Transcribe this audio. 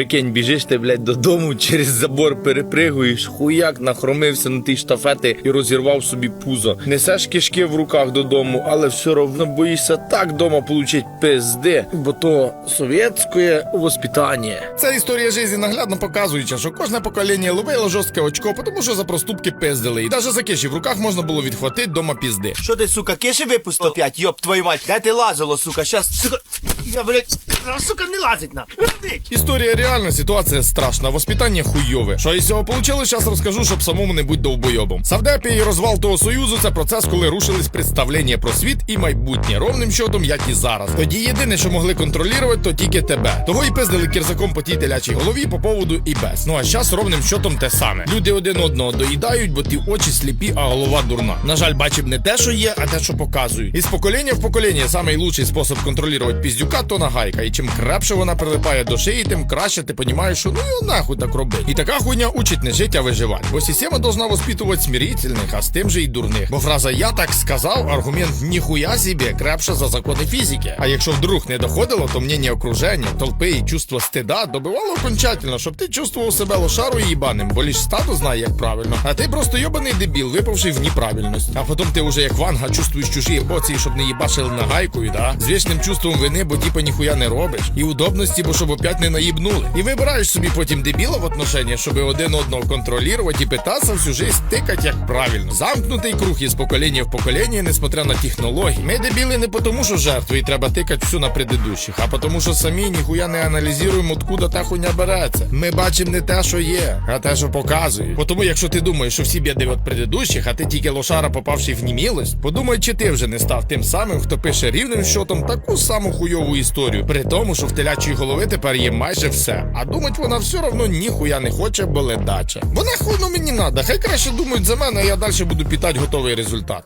Прикинь, біжиш ти, блядь, додому, через забор перепригуєш, хуяк нахромився на ті штафети і розірвав собі пузо. Несеш кишки в руках додому, але все одно боїшся так дома получить пизди, бо то совєтське воспитання. Ця історія житті наглядно показуюча, що кожне покоління ловило жорстке очко, тому що за проступки пиздили. І навіть за киші в руках можна було відхватити дома пізди. Що ти, сука, киші випустив опять? Йоп, твою мать, де ти лазило, сука? Щас, сука, я, блядь, сука, не лазить на. Історія реальна, ситуація страшна, воспитання хуйове. Що із цього получилось, зараз розкажу, щоб самому не бути довбойобом. Савдепі і розвал того союзу це процес, коли рушились представлення про світ і майбутнє, ровним щодом, як і зараз. Тоді єдине, що могли контролювати, то тільки тебе. Того і пиздили кірзаком по тій телячій голові по поводу і без. Ну а зараз ровним щотом те саме. Люди один одного доїдають, бо ті очі сліпі, а голова дурна. На жаль, бачив не те, що є, а те, що показують. І з покоління в покоління лучший спосіб контролювати піздюка, то нагайка. І чим крепше вона прилипає до шиї, тим краще ти понімаєш, що ну його нахуй так робить. І така хуйня учить не жить, а виживати. Бо система должна воспитувати смирительних, а з тим же і дурних. Бо фраза я так сказав, аргумент ніхуя собі крепше за закони фізики. А якщо вдруг не доходило, то мнення окруження, толпи і чувство стида добивало окончательно, щоб ти чувствував себе лошарою їбаним, бо ліж статус знає, як правильно. А ти просто йобаний дебіл, випавши в неправильність. А потім ти уже як ванга чувствуєш чужі емоції, щоб не їбашили нагайкою, да? З вічним чувством вини, бо типа ніхуя не робиш. І удобності, бо щоб опять не наїбнули. І вибираєш собі потім дебіла в отношенні, щоб один одного контролювати і питатися всю жизнь тикать як правильно. Замкнутий круг із покоління в покоління, несмотря на технології. Ми дебіли не тому, що жертви і треба тикати всю на предыдущих, а тому, що самі ніхуя не аналізуємо, откуда та хуйня береться. Ми бачимо не те, що є, а те, що показують. Бо Тому, якщо ти думаєш, що всі біди від предыдущих, а ти тільки лошара, попавши в німілость, подумай, чи ти вже не став тим самим, хто пише рівним щотом таку саму хуйову історію, при тому, що в телячої голови тепер є майже все. А думать вона все одно ніхуя не хоче, бо ледача. Бо нахуй ну мені надо. Хай краще думають за мене, а я далі буду пітати готовий результат.